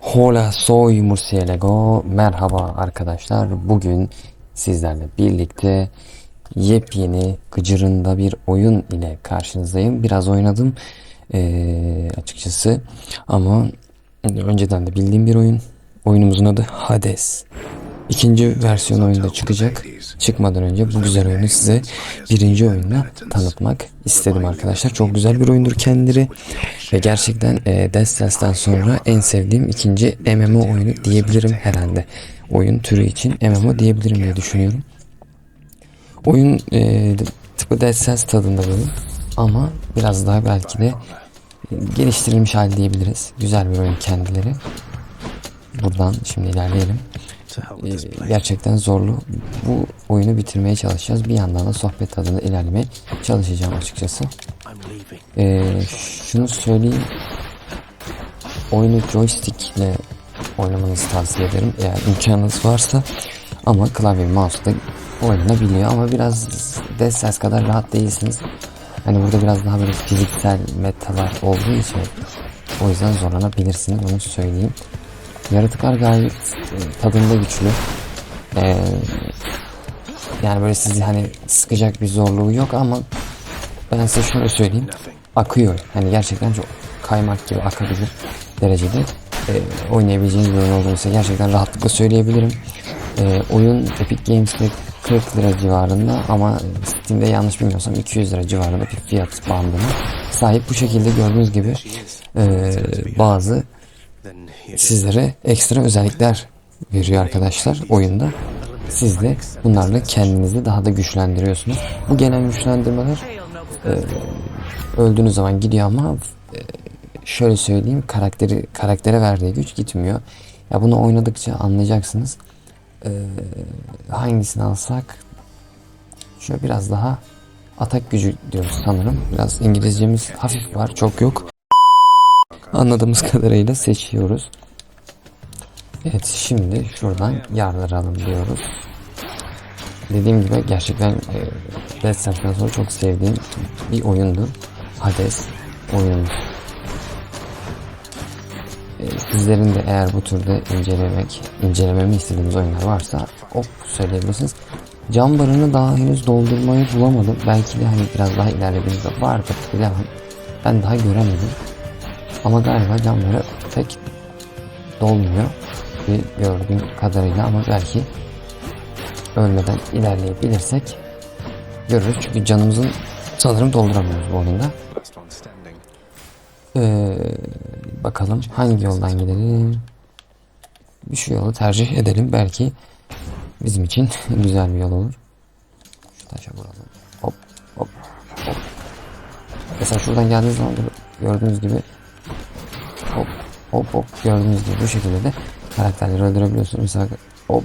Hola soy Murcielago. Merhaba arkadaşlar. Bugün sizlerle birlikte yepyeni gıcırında bir oyun ile karşınızdayım. Biraz oynadım eee, açıkçası ama önceden de bildiğim bir oyun. Oyunumuzun adı Hades. İkinci versiyon oyunda çıkacak. Çıkmadan önce bu güzel oyunu size birinci oyunla tanıtmak istedim arkadaşlar. Çok güzel bir oyundur kendileri. Ve gerçekten e, Cells'ten sonra en sevdiğim ikinci MMO oyunu diyebilirim herhalde. Oyun türü için MMO diyebilirim diye düşünüyorum. Oyun e, tıpkı Dead Cells tadında böyle ama biraz daha belki de geliştirilmiş hali diyebiliriz. Güzel bir oyun kendileri. Buradan şimdi ilerleyelim. Ee, gerçekten zorlu. Bu oyunu bitirmeye çalışacağız. Bir yandan da sohbet tadında ilerlemeye çalışacağım açıkçası. Ee, şunu söyleyeyim. Oyunu joystick ile oynamanızı tavsiye ederim. Eğer imkanınız varsa ama klavye mouse da oynanabiliyor ama biraz Dead Cells kadar rahat değilsiniz. Hani burada biraz daha böyle fiziksel metalar olduğu için o yüzden zorlanabilirsiniz onu söyleyeyim. Yaratıklar gayet e, tadında güçlü. Ee, yani böyle sizi hani sıkacak bir zorluğu yok ama ben size şöyle söyleyeyim. Akıyor. Hani gerçekten çok kaymak gibi akabilir derecede e, oynayabileceğiniz bir oyun olduğunu size gerçekten rahatlıkla söyleyebilirim. E, oyun Epic Games'te 40 lira civarında ama Steam'de yanlış bilmiyorsam 200 lira civarında bir fiyat bandına sahip. Bu şekilde gördüğünüz gibi e, bazı sizlere ekstra özellikler veriyor arkadaşlar oyunda. Siz de bunlarla kendinizi daha da güçlendiriyorsunuz. Bu genel güçlendirmeler e, öldüğünüz zaman gidiyor ama e, şöyle söyleyeyim karakteri karaktere verdiği güç gitmiyor. Ya bunu oynadıkça anlayacaksınız. E, hangisini alsak şöyle biraz daha atak gücü diyoruz sanırım. Biraz İngilizcemiz hafif var, çok yok. Anladığımız kadarıyla seçiyoruz. Evet şimdi şuradan yardıralım diyoruz. Dediğim gibi gerçekten e, Dead sonra çok sevdiğim bir oyundu. Hades oyunu. E, sizlerin de eğer bu türde incelemek, incelememi istediğiniz oyunlar varsa hop söyleyebilirsiniz. Cam barını daha henüz doldurmayı bulamadım. Belki de hani biraz daha ilerlediğimizde vardır bilemem. Ben daha göremedim. Ama galiba camları pek dolmuyor bir gördüğüm kadarıyla ama belki ölmeden ilerleyebilirsek görürüz. Çünkü canımızın sanırım dolduramıyoruz bu oyunda. Ee, bakalım hangi yoldan gidelim. Şu yolu tercih edelim. Belki bizim için güzel bir yol olur. Şu taşa vuralım. Hop hop hop. Mesela şuradan geldiğiniz zaman gördüğünüz gibi hop hop gördüğünüz gibi bu şekilde de karakterleri öldürebiliyorsunuz. Mesela hop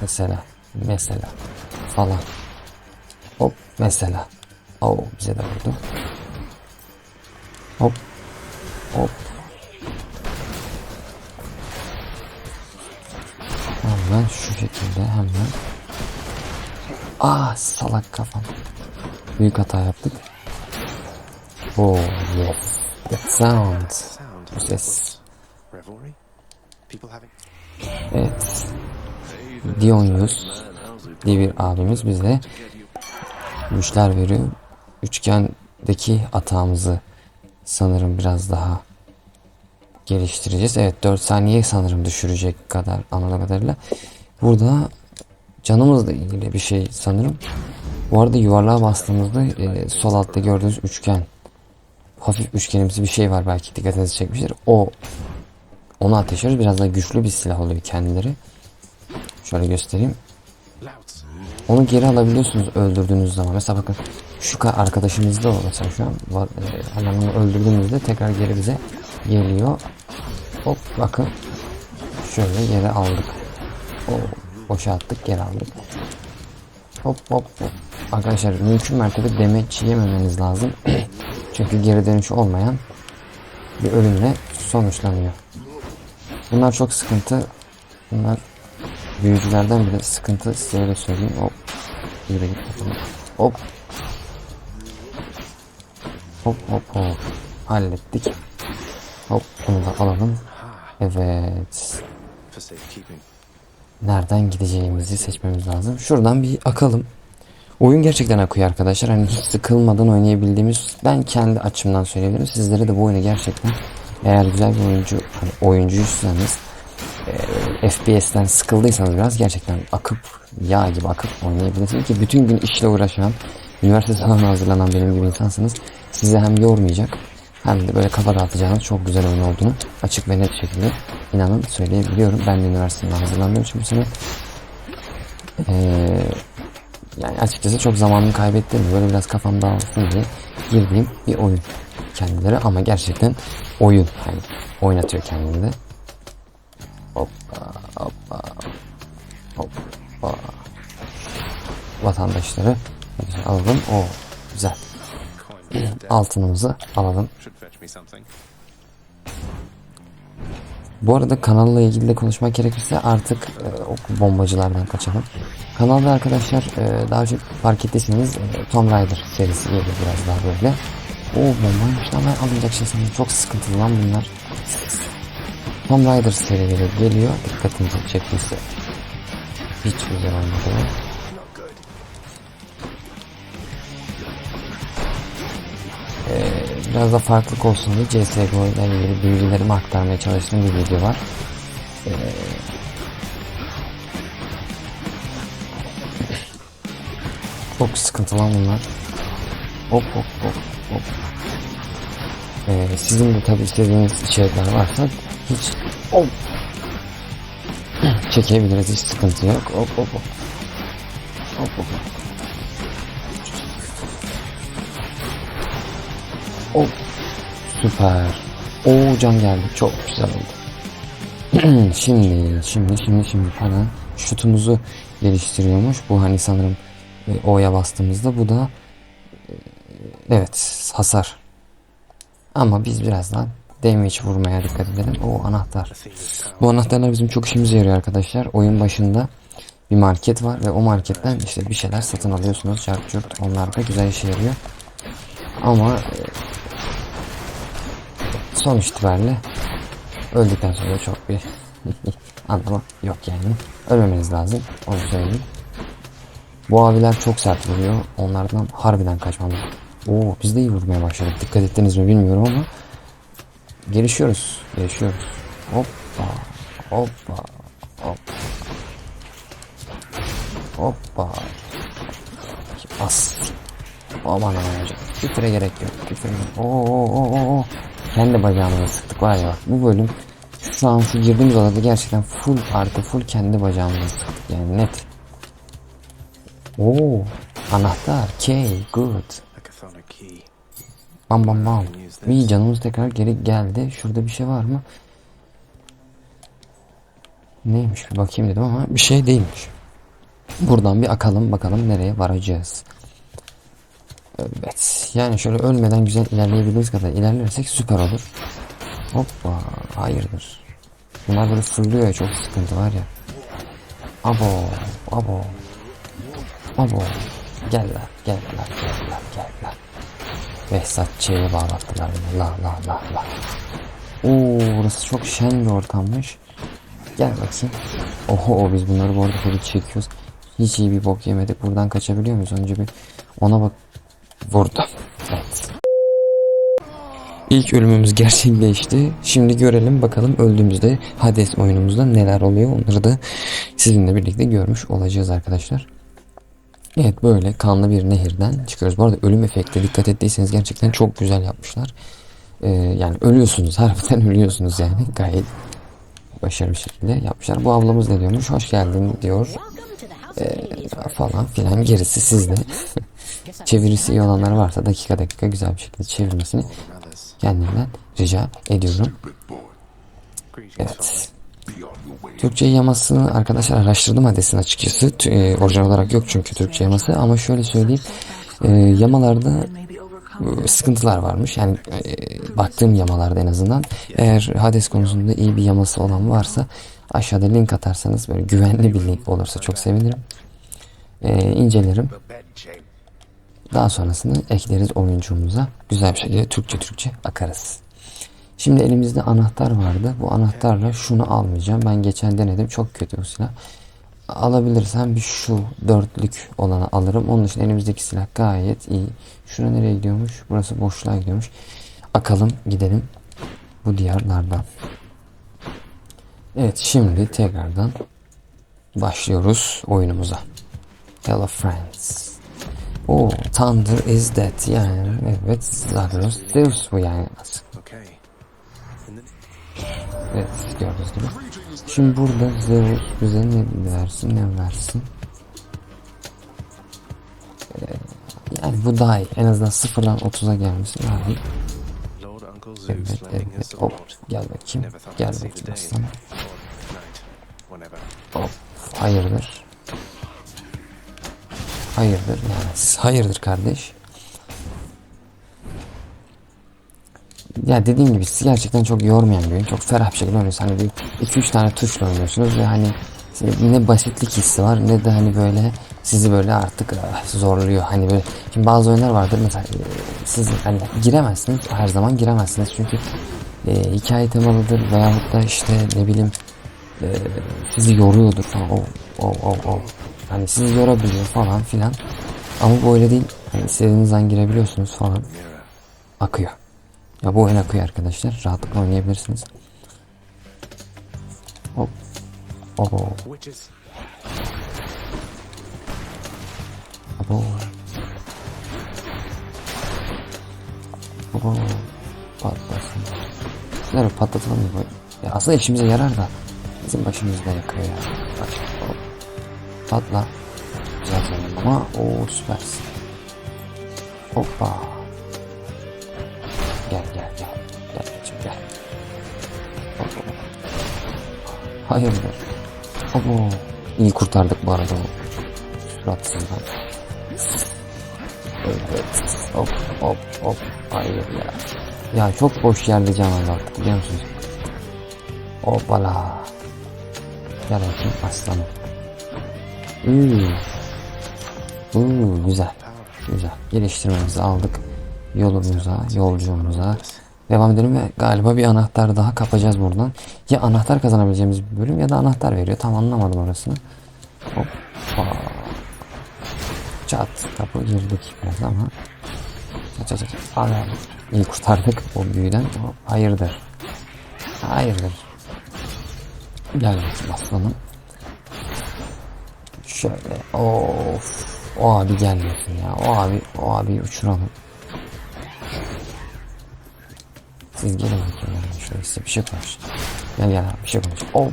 mesela mesela falan. Hop mesela. O bize de vurdu. Hop hop. Hemen şu şekilde hemen. Ah salak kafam. Büyük hata yaptık. Oh yes. That sound bu ses Evet. Dionyus diye bir abimiz bize güçler veriyor. Üçgendeki atağımızı sanırım biraz daha geliştireceğiz. Evet 4 saniye sanırım düşürecek kadar anladığım kadarıyla. Burada canımızla ilgili bir şey sanırım. Bu arada yuvarlığa bastığımızda e, sol altta gördüğünüz üçgen hafif üçgenimsi bir şey var belki dikkatinizi çekmiştir. O onu ateşliyoruz. Biraz daha güçlü bir silah oluyor kendileri. Şöyle göstereyim. Onu geri alabiliyorsunuz öldürdüğünüz zaman. Mesela bakın şu arkadaşımız da o mesela şu an var, e, öldürdüğümüzde tekrar geri bize geliyor. Hop bakın. Şöyle geri aldık. O boşa attık geri aldık. Hop hop hop. Arkadaşlar mümkün mertebe demeç yememeniz lazım. Çünkü geri dönüş olmayan bir ölümle sonuçlanıyor. Bunlar çok sıkıntı. Bunlar büyücülerden bile sıkıntı. Size öyle söyleyeyim. Hop. Yürü git bakalım. Hop. Hop hop hop. Hallettik. Hop bunu da alalım. Evet. Nereden gideceğimizi seçmemiz lazım. Şuradan bir akalım. Oyun gerçekten akıyor arkadaşlar. Hani hiç sıkılmadan oynayabildiğimiz ben kendi açımdan söyleyebilirim. Sizlere de bu oyunu gerçekten eğer güzel bir oyuncu hani oyuncuysanız e, FPS'ten sıkıldıysanız biraz gerçekten akıp yağ gibi akıp oynayabilirsiniz ki bütün gün işle uğraşan üniversite sınavına hazırlanan benim gibi insansınız sizi hem yormayacak hem de böyle kafa dağıtacağınız çok güzel oyun olduğunu açık ve net şekilde inanın söyleyebiliyorum. Ben de üniversiteden hazırlandığım için bu sene eee yani açıkçası çok zamanımı kaybettim. Böyle biraz kafam dağılsın diye girdiğim bir oyun kendileri ama gerçekten oyun hani oynatıyor kendini de. Hoppa hoppa hoppa vatandaşları alalım. O güzel. Altınımızı alalım. Bu arada kanalla ilgili de konuşmak gerekirse artık e, bombacılardan kaçalım. Kanalda arkadaşlar e, daha önce fark ettiyseniz e, Tomb Raider serisi geliyor biraz daha böyle. O bombaymış lan ben alınacak şey sanırım. Çok sıkıntılı lan bunlar. Tomb Raider serileri geliyor. Dikkatinizi çektiyse. Hiç güzel olmadı. Biraz da farklılık olsun diye CSGO ile ilgili bilgilerimi aktarmaya çalıştığım bir video var. Ee, çok sıkıntılı lan bunlar. Hop hop hop hop. Ee, sizin de tabi istediğiniz içerikler varsa hiç hop çekebiliriz hiç sıkıntı yok. Hop hop hop. Hop hop hop. Hop. Süper. Oo can geldi. Çok güzel oldu. şimdi, şimdi, şimdi, şimdi falan şutumuzu geliştiriyormuş. Bu hani sanırım e, O'ya bastığımızda bu da e, evet hasar. Ama biz birazdan damage vurmaya dikkat edelim. O anahtar. Bu anahtarlar bizim çok işimize yarıyor arkadaşlar. Oyun başında bir market var ve o marketten işte bir şeyler satın alıyorsunuz. Çarp çurt. Onlar da güzel işe yarıyor. Ama sonuç itibariyle öldükten sonra çok bir anlamı yok yani. Ölmemeniz lazım. Onu söyleyeyim. Bu abiler çok sert vuruyor. Onlardan harbiden kaçmamız. Oo biz de iyi vurmaya başladık. Dikkat ettiniz mi bilmiyorum ama gelişiyoruz. Gelişiyoruz. Hoppa. Hoppa. Hoppa. Hoppa. As. Aman aman hocam. Küfüre gerek yok. Küfür Oo, oo, oo, oo, oo. Kendi bacağımıza sıktık var ya bak. Bu bölüm şu an şu gerçekten full artı full kendi bacağımıza sıktık yani net. Oo, anahtar. Key. Good. Bam bam bam. İyi canımız tekrar geri geldi. Şurada bir şey var mı? Neymiş bir bakayım dedim ama bir şey değilmiş. Buradan bir akalım bakalım nereye varacağız. Evet. Yani şöyle ölmeden güzel ilerleyebiliriz kadar ilerlersek süper olur. Hoppa. Hayırdır. Bunlar böyle fırlıyor ya çok sıkıntı var ya. Abo. Abo. Abo. Gel lan. Gel lan. Gel lan. Gel lan. Behzatçı'ya bağlattılar beni. La la la la. Oo burası çok şen bir ortammış. Gel bakayım. Oho biz bunları bu arada çekiyoruz. Hiç iyi bir bok yemedik. Buradan kaçabiliyor muyuz? Önce bir ona bak. Vurdu. Evet. İlk ölümümüz gerçekleşti. Şimdi görelim bakalım öldüğümüzde Hades oyunumuzda neler oluyor. Onları da sizinle birlikte görmüş olacağız arkadaşlar. Evet böyle kanlı bir nehirden çıkıyoruz. Bu arada ölüm efekti dikkat ettiyseniz gerçekten çok güzel yapmışlar. Ee, yani ölüyorsunuz harbiden ölüyorsunuz yani gayet başarılı bir şekilde yapmışlar. Bu ablamız ne diyormuş? Hoş geldin diyor. Ee, falan filan gerisi sizde. Çevirisi iyi olanlar varsa dakika dakika güzel bir şekilde çevirmesini kendimden rica ediyorum. Evet. Türkçe yamasını arkadaşlar araştırdım Hades'in açıkçası. E, orijinal olarak yok çünkü Türkçe yaması ama şöyle söyleyeyim. E, yamalarda e, sıkıntılar varmış. Yani e, baktığım yamalarda en azından. Eğer Hades konusunda iyi bir yaması olan varsa aşağıda link atarsanız böyle güvenli bir link olursa çok sevinirim. E, incelerim. Daha sonrasını ekleriz oyuncumuza. Güzel bir şekilde Türkçe Türkçe akarız. Şimdi elimizde anahtar vardı. Bu anahtarla şunu almayacağım. Ben geçen denedim. Çok kötü bu silah. Alabilirsem bir şu dörtlük olanı alırım. Onun için elimizdeki silah gayet iyi. Şuna nereye gidiyormuş? Burası boşluğa gidiyormuş. Akalım gidelim bu diyarlardan. Evet şimdi tekrardan başlıyoruz oyunumuza. Hello friends. Oh, Thunder is dead. Yani evet Zagros Zeus bu yani. The Evet gördüğünüz gibi. Şimdi burada Zeus bize ne versin ne versin. Ee, yani bu daha iyi. En azından sıfırdan 30'a gelmesi daha iyi. Evet evet. Hop gel bakayım. Gel bakayım aslanım. Hop hayırdır. Hayırdır yani. Siz hayırdır kardeş. Ya dediğim gibi sizi gerçekten çok yormayan bir oyun. Çok ferah bir şekilde oynuyorsunuz. Hani bir 2-3 tane tuşla oynuyorsunuz ve hani ne basitlik hissi var ne de hani böyle sizi böyle artık ah, zorluyor. Hani böyle şimdi bazı oyunlar vardır mesela e, siz hani giremezsiniz her zaman giremezsiniz çünkü e, hikaye temalıdır veyahut da işte ne bileyim e, sizi yoruyordur falan. O, o, o, o. Hani sizi yorabiliyor falan filan. Ama bu öyle değil. Hani istediğiniz an girebiliyorsunuz falan. Akıyor. Ya bu oyun akıyor arkadaşlar. Rahatlıkla oynayabilirsiniz. Hop. Abo. Abo. Abo. Patlasın. Bunları patlatalım mı? Ya aslında işimize yarar da bizim başımızda yakıyor ya. Bak. Hop. Patla. Güzel ama o süpersin. Hoppa. Gel gel gel. Gel bacım gel. Hop. Hayırdır. Abo. İyi kurtardık bu arada suratsızdan. Hop hop hop. Hayır ya. Ya çok boş yerde can azalttık biliyor musunuz? Hoppala. Gel bakayım aslanım. Hmm. Hmm, güzel. Güzel. Geliştirmemizi aldık. Yolumuza, yolculuğumuza devam edelim ve galiba bir anahtar daha kapacağız buradan. Ya anahtar kazanabileceğimiz bir bölüm ya da anahtar veriyor. Tam anlamadım orasını. Hoppa. Çat kapı girdik biraz ama. Çat çat çat. Abi. İyi kurtardık o büyüden. O hayırdır. Hayırdır. Gel bakayım aslanım. Şöyle. Of. O abi gelmesin ya. O abi, o abi uçuralım. Siz gelin bakayım yani şöyle size bir şey konuş. Gel gel abi bir şey konuş. Oh.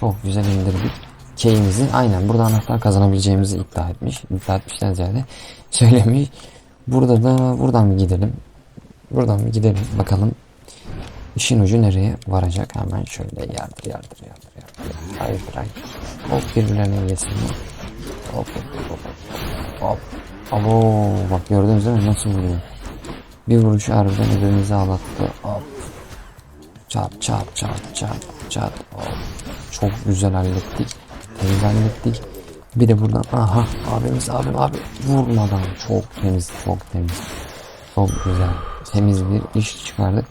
Çok güzel indirdik. Key'imizi aynen burada anahtar kazanabileceğimizi iddia etmiş. İddia etmişten ziyade söylemiş. Burada da buradan bir gidelim. Buradan bir gidelim bakalım. İşin ucu nereye varacak? Hemen şöyle yardır yardır yardır yardır. Hayırdır hayır. Hop birbirlerine yesinler. Hop hop hop. Hop. Abo bak gördünüz değil mi nasıl vuruyor? Bir vuruş harbiden ödümüzü ağlattı. Hop. Çat çat çat çat çat. Hop. Çok güzel hallettik. Temiz hallettik. Bir de buradan aha abimiz abim abi vurmadan çok temiz çok temiz. Çok güzel. Temiz bir iş çıkardık.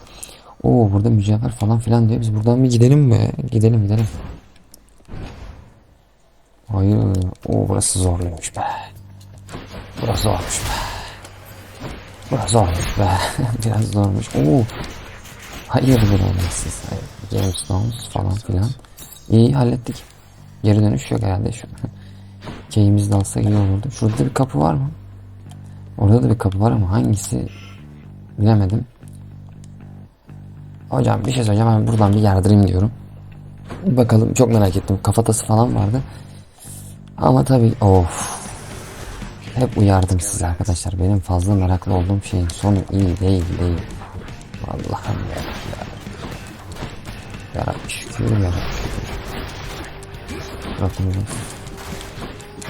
Oo burada mücevher falan filan diyor. Biz buradan bir gidelim mi? Gidelim gidelim. Hayır. Oo burası zorluymuş be. Burası zormuş be. Burası zormuş be. Biraz zormuş. Oo. Hayırdır oğlum siz. Hayır. Gamestones falan filan. İyi hallettik. Geri dönüş yok herhalde şu. Keyimizi de alsak iyi olurdu. Şurada bir kapı var mı? Orada da bir kapı var ama hangisi bilemedim. Hocam bir şey söyleyeceğim ben buradan bir yardırayım diyorum. Bakalım çok merak ettim. Kafatası falan vardı. Ama tabii of. Hep uyardım size arkadaşlar. Benim fazla meraklı olduğum şeyin sonu iyi değil değil. Allah'ım ya. Yarabbi şükür yarabbi şükür. Bakın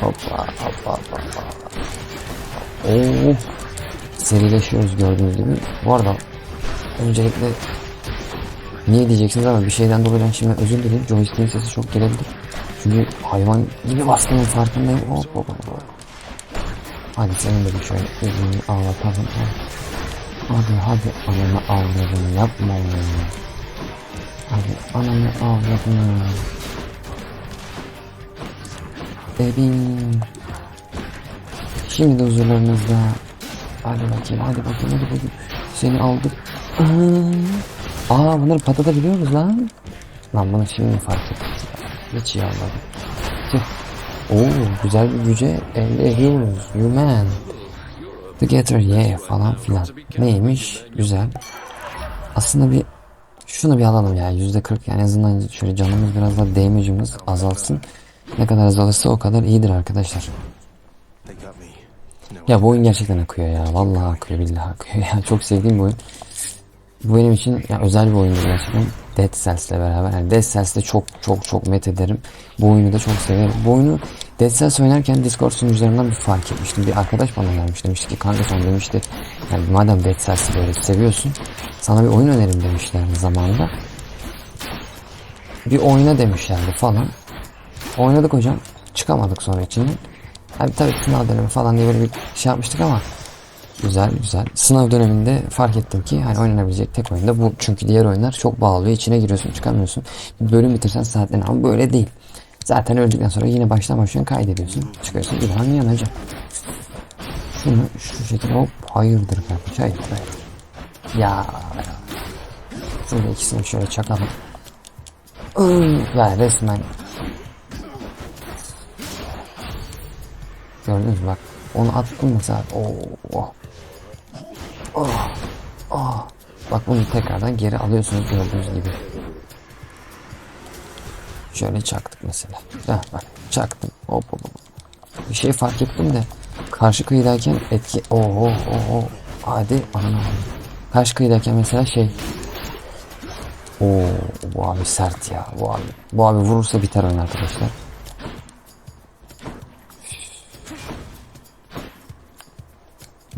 Hoppa hoppa hoppa. Oo. Serileşiyoruz gördüğünüz gibi. Bu arada öncelikle niye diyeceksiniz ama bir şeyden dolayı ben şimdi özür dilerim. Joystick'in sesi çok gelebilir. Çünkü hayvan gibi bastığımın farkındayım. Hop hop. Hadi senin de bir şöyle elini ağlatalım. Hadi hadi ananı avradını yapma onu. Hadi ananı avradını. Bebeğim. Şimdi huzurlarınızda. Hadi bakayım hadi bakayım hadi bakayım. Seni aldık. Aa, Aa bunları patlatabiliyoruz lan. Lan bunu şimdi fark ettim? Hiç iyi anladım. Tüh. Oo güzel bir güce elde ediyoruz. Human. Together yeah falan filan. Neymiş? Güzel. Aslında bir şunu bir alalım ya. Yüzde kırk yani en azından şöyle canımız biraz daha damage'ımız azalsın. Ne kadar azalırsa o kadar iyidir arkadaşlar. Ya bu oyun gerçekten akıyor ya. Vallahi akıyor billahi akıyor ya. Çok sevdiğim bir oyun. Bu benim için ya özel bir oyundur gerçekten. Dead Cells'le beraber. Yani Dead Cells'te çok çok çok met ederim. Bu oyunu da çok severim. Bu oyunu Dead Cells oynarken Discord sunucularından bir fark etmiştim. Bir arkadaş bana gelmiş demişti ki kanka sen demişti yani madem Dead Cells'i böyle seviyorsun sana bir oyun önerim demişlerdi zamanında. Bir oyna demişlerdi falan. Oynadık hocam. Çıkamadık sonra içinden. Abi tabii sınav dönemi falan diye böyle bir şey yapmıştık ama güzel güzel. Sınav döneminde fark ettim ki hani oynanabilecek tek oyun da bu. Çünkü diğer oyunlar çok bağlıyor. İçine giriyorsun çıkamıyorsun. Bir bölüm bitirsen saatlen ama böyle değil. Zaten öldükten sonra yine baştan baştan kaydediyorsun. Çıkıyorsun İlhan yanacak. Şunu şu şekilde hop hayırdır kardeş hayır hayır. Ya Şöyle ikisini şöyle çakalım. Iy, Ya resmen Gördünüz mü bak. Onu attım mesela. Oo. Oh. Oh. Oh. Bak bunu tekrardan geri alıyorsunuz gördüğünüz gibi. Şöyle çaktık mesela. Heh, bak çaktım. Hop hop hop. Bir şey fark ettim de karşı kıyıdayken etki oho oho hadi anam karşı kıyıdayken mesela şey Oo, bu abi sert ya bu abi bu abi vurursa biter oyun arkadaşlar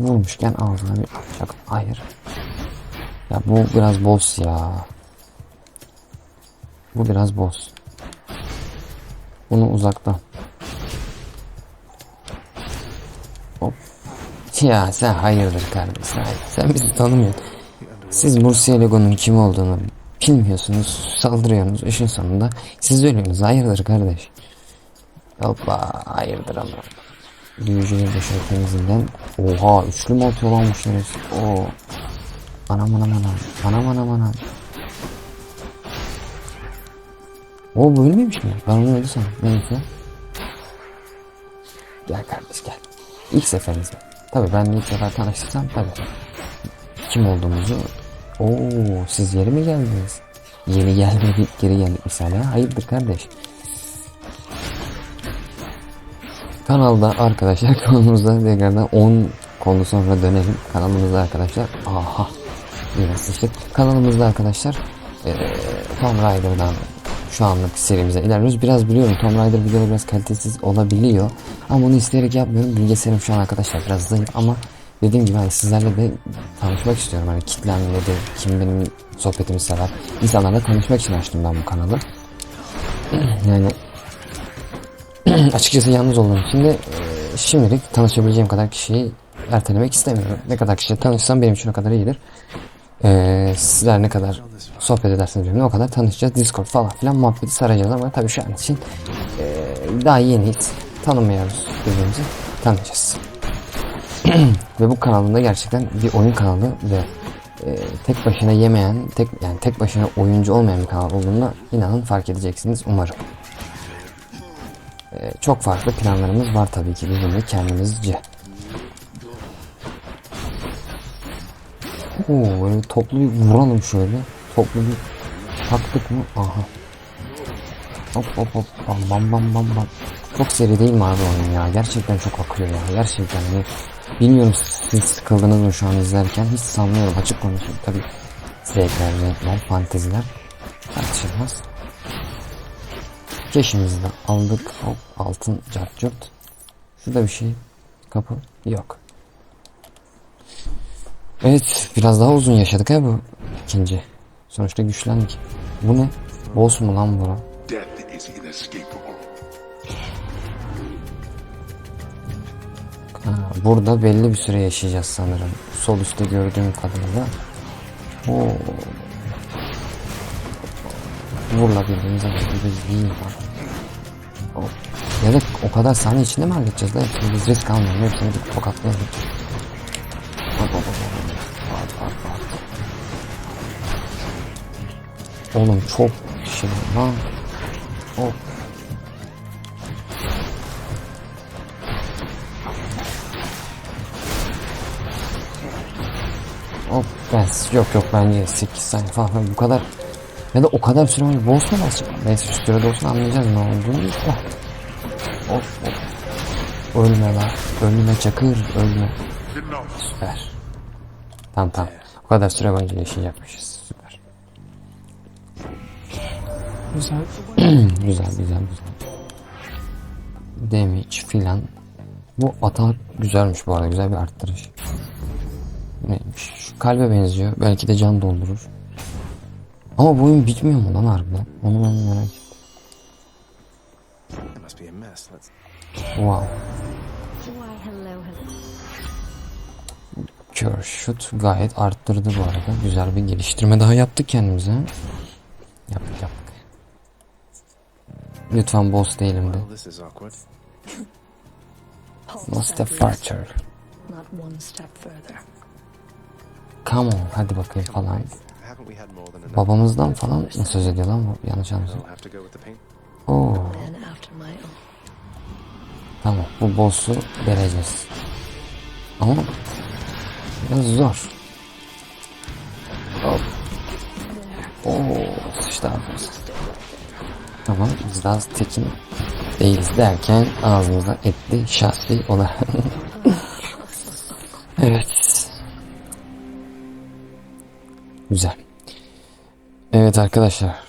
Vurmuşken ağzına bir çak. Hayır. Ya bu biraz boss ya. Bu biraz boss. Bunu uzaktan. Hop. Ya sen hayırdır kardeşim. Hayır. Sen bizi tanımıyorsun. Siz Murcielago'nun kim olduğunu bilmiyorsunuz. Saldırıyorsunuz. İşin sonunda siz ölüyorsunuz. Hayırdır kardeş. Hoppa. Hayırdır ama. De şöyle temizliğinden. Oha üçlü mü atıyor lan bu şerefsiz? Oo. Anam anam anam. Anam anam anam. O böyle miymiş mi? Ben onu öyle sandım. Neyse. Gel kardeş gel. İlk seferiniz mi? Tabii ben ilk sefer tanıştırsam tabii. Kim olduğumuzu. Oo siz yeri mi geldiniz? Yeni gelmedik geri geldik mesela. Hayırdır kardeş? Kanalda arkadaşlar kanalımızda tekrardan 10 konu sonra dönelim. Kanalımızda arkadaşlar aha yine sıçtık. Kanalımızda arkadaşlar eee Tomb Raider'dan şu anlık serimize ilerliyoruz. Biraz biliyorum Tomb Raider videoları biraz kalitesiz olabiliyor. Ama bunu isteyerek yapmıyorum. Bilgisayarım şu an arkadaşlar biraz zayıf ama dediğim gibi hani sizlerle de tanışmak istiyorum. Hani kitlemle de kim benim sohbetimi sever. İnsanlarla tanışmak için açtım ben bu kanalı. yani açıkçası yalnız olduğum için de e, şimdilik tanışabileceğim kadar kişiyi ertelemek istemiyorum. Ne kadar kişiyle tanışsam benim için o kadar iyidir. E, sizler ne kadar sohbet ederseniz benimle o kadar tanışacağız. Discord falan filan muhabbeti saracağız ama tabii şu an için e, daha yeniyiz. Tanımıyoruz birbirimizi. Tanıyacağız. ve bu kanalımda gerçekten bir oyun kanalı ve e, tek başına yemeyen, tek yani tek başına oyuncu olmayan bir kanal olduğunda inanın fark edeceksiniz umarım. Ee, çok farklı planlarımız var tabii ki bizim de kendimizce. Oo, böyle toplu bir vuralım şöyle. Toplu bir taktık mı? Aha. Hop hop hop bam bam bam bam bam. Çok seri değil mi abi oyun ya? Gerçekten çok akıyor ya. Gerçekten hani bilmiyorum siz sıkıldınız mı şu an izlerken hiç sanmıyorum açık konuşayım tabii. Zevkler, renkler, fanteziler tartışılmaz. Keşimizi de aldık. Hop altın cart curt. Şurada bir şey. Kapı. Yok. Evet biraz daha uzun yaşadık ha bu ikinci. Sonuçta güçlendik. Bu ne? Boss mu lan bu? Death is inescapable. Ha, burada belli bir süre yaşayacağız sanırım. Sol üstte gördüğüm kadarıyla. Oo. Vurla birbirimize biz değil. Da o kadar saniye içinde mi halledeceğiz lan? Hepsini biz risk almayalım. Hepsini bir tokatlayalım. Hop, hop, hop. At, at, at. Oğlum çok şey lan. Hop. Hop ben yok yok bence 8 saniye falan bu kadar ya da o kadar süre boss mu basacak? Neyse şu sürede olsun anlayacağız ne olduğunu da. Of of. Ölme lan. Ölme çakır ölme. Süper. Tamam tamam. O kadar süre boyunca yaşayacakmışız. Süper. Güzel. güzel güzel güzel. Damage filan. Bu atak güzelmiş bu arada. Güzel bir arttırış. Neymiş? Şu kalbe benziyor. Belki de can doldurur. Ama bu oyun bitmiyor mu lan harbiden? Onu ben merak ettim. Mess. Let's. Wow. Why, hello, hello. Cure Shoot gayet arttırdı bu arada. Güzel bir geliştirme daha yaptık kendimize. Yaptık yaptık. Lütfen boss değilim de. This one step further. Come on hadi bakayım falan. Babamızdan falan mı söz ediyor lan bu? Yanlış anladım. Oo, tamam bu boss'u vereceğiz. Ama biraz zor. Hop. Oo, sıçtı ağzımıza. Tamam biz daha tekin değiliz derken ağzımıza etli şahsi olarak. evet. Güzel. Evet arkadaşlar.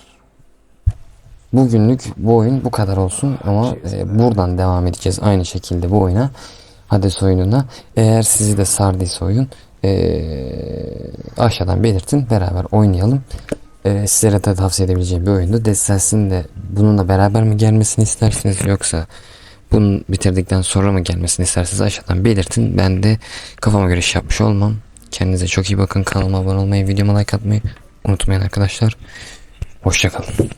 Bugünlük bu oyun bu kadar olsun ama e, buradan devam edeceğiz aynı şekilde bu oyuna. Hades oyununa. Eğer sizi de sardıysa oyun e, aşağıdan belirtin beraber oynayalım. E, sizlere de tavsiye edebileceğim bir oyundu. Dead de bununla beraber mi gelmesini istersiniz yoksa bunu bitirdikten sonra mı gelmesini isterseniz aşağıdan belirtin. Ben de kafama göre iş yapmış olmam. Kendinize çok iyi bakın. Kanalıma abone olmayı, videoma like atmayı unutmayın arkadaşlar. Hoşçakalın.